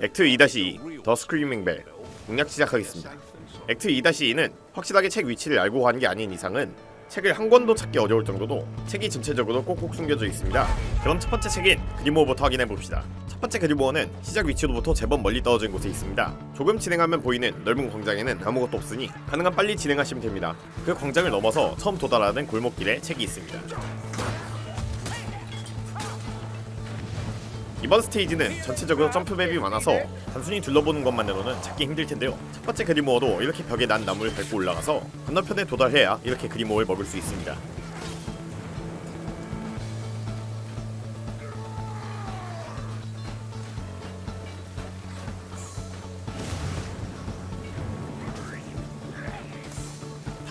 액트 2-2 더 스크리밍 벨 공략 시작하겠습니다. 액트 2-2는 확실하게 책 위치를 알고 간게 아닌 이상은 책을 한 권도 찾기 어려울 정도로 책이 전체적으로 꼭꼭 숨겨져 있습니다. 그럼 첫 번째 책인 그리모어부터 확인해 봅시다. 첫 번째 그리모어는 시작 위치로부터 제법 멀리 떨어진 곳에 있습니다. 조금 진행하면 보이는 넓은 광장에는 아무것도 없으니 가능한 빨리 진행하시면 됩니다. 그 광장을 넘어서 처음 도달하는 골목길에 책이 있습니다. 이번 스테이지는 전체적으로 점프맵이 많아서 단순히 둘러보는 것만으로는 찾기 힘들 텐데요. 첫 번째 그리모어도 이렇게 벽에 난 나무를 밟고 올라가서 건너편에 도달해야 이렇게 그리모어를 먹을 수 있습니다.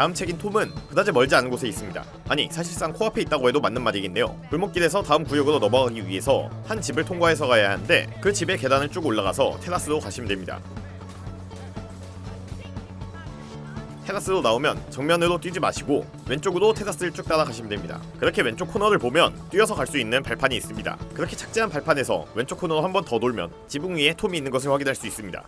다음 책인 톰은 그다지 멀지 않은 곳에 있습니다. 아니 사실상 코앞에 있다고 해도 맞는 말이긴데요. 골목길에서 다음 구역으로 넘어가기 위해서 한 집을 통과해서 가야 하는데 그 집의 계단을 쭉 올라가서 테라스로 가시면 됩니다. 테라스로 나오면 정면으로 뛰지 마시고 왼쪽으로 테라스를 쭉 따라가시면 됩니다. 그렇게 왼쪽 코너를 보면 뛰어서 갈 수 있는 발판이 있습니다. 그렇게 착지한 발판에서 왼쪽 코너로 한 번 더 돌면 지붕 위에 톰이 있는 것을 확인할 수 있습니다.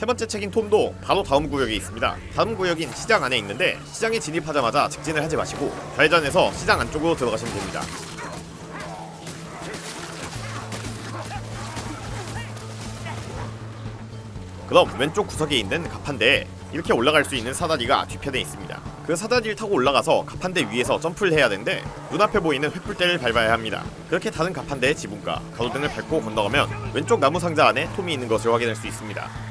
세 번째 책인 톰도 바로 다음 구역에 있습니다. 다음 구역인 시장 안에 있는데 시장에 진입하자마자 직진을 하지 마시고 좌회전해서 시장 안쪽으로 들어가시면 됩니다. 그럼 왼쪽 구석에 있는 가판대에 이렇게 올라갈 수 있는 사다리가 뒤편에 있습니다. 그 사다리를 타고 올라가서 가판대 위에서 점프를 해야 되는데 눈앞에 보이는 횃불대를 밟아야 합니다. 그렇게 다른 가판대의 지붕과 가로등을 밟고 건너가면 왼쪽 나무 상자 안에 톰이 있는 것을 확인할 수 있습니다.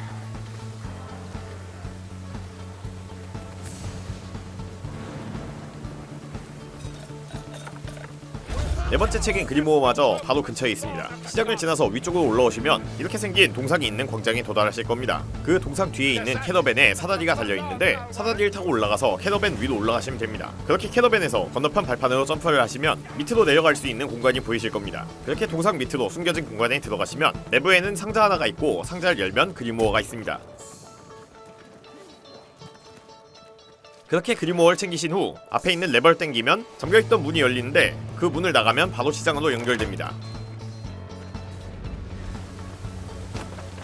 네 번째 책인 그리모어마저 바로 근처에 있습니다. 시장을 지나서 위쪽으로 올라오시면 이렇게 생긴 동상이 있는 광장에 도달하실 겁니다. 그 동상 뒤에 있는 캐러밴에 사다리가 달려 있는데 사다리를 타고 올라가서 캐러밴 위로 올라가시면 됩니다. 그렇게 캐러밴에서 건너편 발판으로 점프를 하시면 밑으로 내려갈 수 있는 공간이 보이실 겁니다. 그렇게 동상 밑으로 숨겨진 공간에 들어가시면 내부에는 상자 하나가 있고 상자를 열면 그리모어가 있습니다. 그렇게 그리모어를 챙기신 후 앞에 있는 레버를 당기면 잠겨있던 문이 열리는데 그 문을 나가면 바로 시장으로 연결됩니다.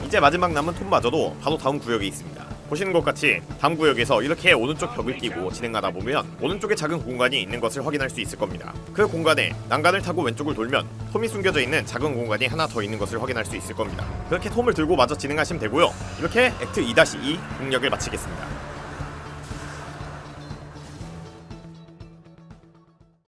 이제 마지막 남은 톰마저도 바로 다음 구역에 있습니다. 보시는 것 같이 다음 구역에서 이렇게 오른쪽 벽을 끼고 진행하다 보면 오른쪽에 작은 공간이 있는 것을 확인할 수 있을 겁니다. 그 공간에 난간을 타고 왼쪽을 돌면 톰이 숨겨져 있는 작은 공간이 하나 더 있는 것을 확인할 수 있을 겁니다. 그렇게 톰을 들고 마저 진행하시면 되고요. 이렇게 액트 2-2 공략을 마치겠습니다.